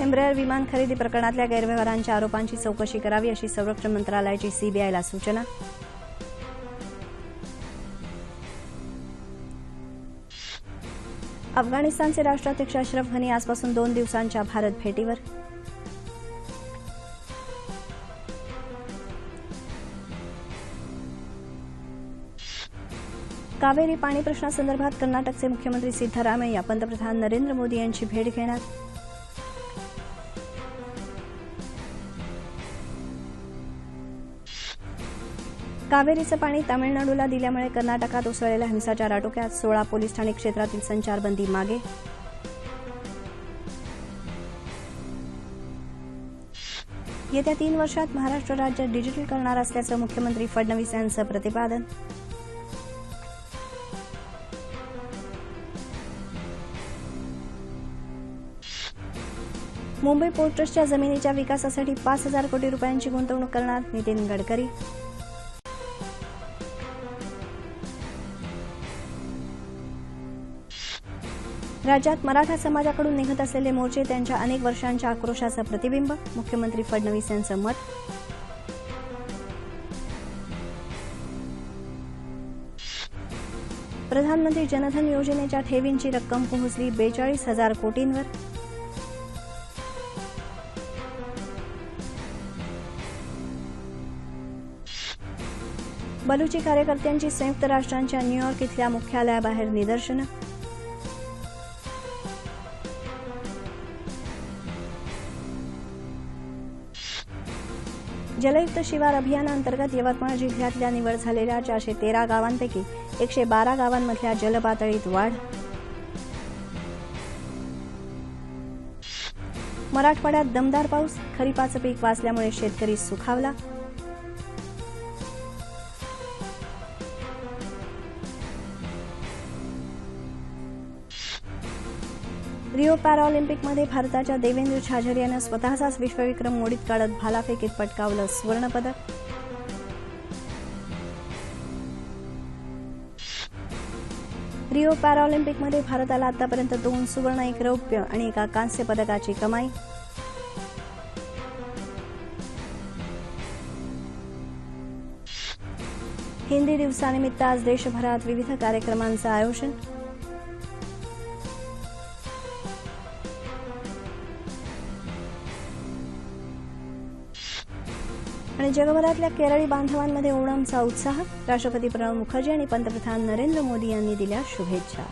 एम्ब्रेअर विमान खरेदी प्रकरणातल्या गैरव्यवहारांच्या आरोपांची चौकशी करावी अशी संरक्षण मंत्रालयाची सीबीआयला सूचना. अफगाणिस्तानचे राष्ट्राध्यक्ष अश्रफ घनी आजपासून दोन दिवसांच्या भारत भेटीवर. कावेरी पाणी प्रश्नासंदर्भात कर्नाटकचे मुख्यमंत्री सिद्धरामय्या पंतप्रधान नरेंद्र मोदी यांची भेट घेणार. कावेरीचं पाणी तामिळनाडूला दिल्यामुळे कर्नाटकात उसळलेल्या हिंसाचार आटोक्यात सोळा पोलीस ठाणे क्षेत्रातील संचारबंदी मागे. येत्या तीन वर्षात महाराष्ट्र राज्य डिजिटल करणार असल्याचं मुख्यमंत्री फडणवीस यांचं प्रतिपादन. मुंबई पोर्ट ट्रस्टच्या जमिनीच्या विकासासाठी पाच हजार कोटी रुपयांची गुंतवणूक करणार नितीन गडकरी. राज्यात मराठा समाजाकडून निघत असलेले मोर्चे त्यांच्या अनेक वर्षांच्या आक्रोशाचं प्रतिबिंब मुख्यमंत्री फडणवीस यांचं मत. प्रधानमंत्री जनधन योजनेच्या ठेवींची रक्कम पोहोचली बेचाळीस हजार कोटींवर. बलुची कार्यकर्त्यांची संयुक्त राष्ट्रांच्या न्यूयॉर्क इथल्या मुख्यालयाबाहेर निदर्शनं. जलयुक्त शिवार अभियानांतर्गत यवतमाळ जिल्ह्यातल्या निवड झालेल्या चारशे तेरा गावांपैकी एकशे बारा गावांमधल्या जलपातळीत वाढ. मराठवाड्यात दमदार पाऊस खरीपाचं पीक वाचल्यामुळे शेतकरी सुखावला. रिओ पॅराऑलिम्पिकमध्ये भारताच्या देवेंद्र छाझर यानं स्वतःचाच विश्वविक्रम मोडीत काढत भालाफेकीत पटकावलं सुवर्णपदक. रिओ पॅराऑलिम्पिकमध्ये भारताला आतापर्यंत दोन सुवर्ण एक रौप्य आणि एका कांस्य पदकाची कमाई. हिंदी दिवसानिमित्त आज देशभरात विविध कार्यक्रमांचं आयोजन. आणि जगभरातल्या केरळी बांधवांमध्ये ओणमचा उत्साह. राष्ट्रपती प्रणव मुखर्जी आणि पंतप्रधान नरेंद्र मोदी यांनी दिल्या शुभेच्छा.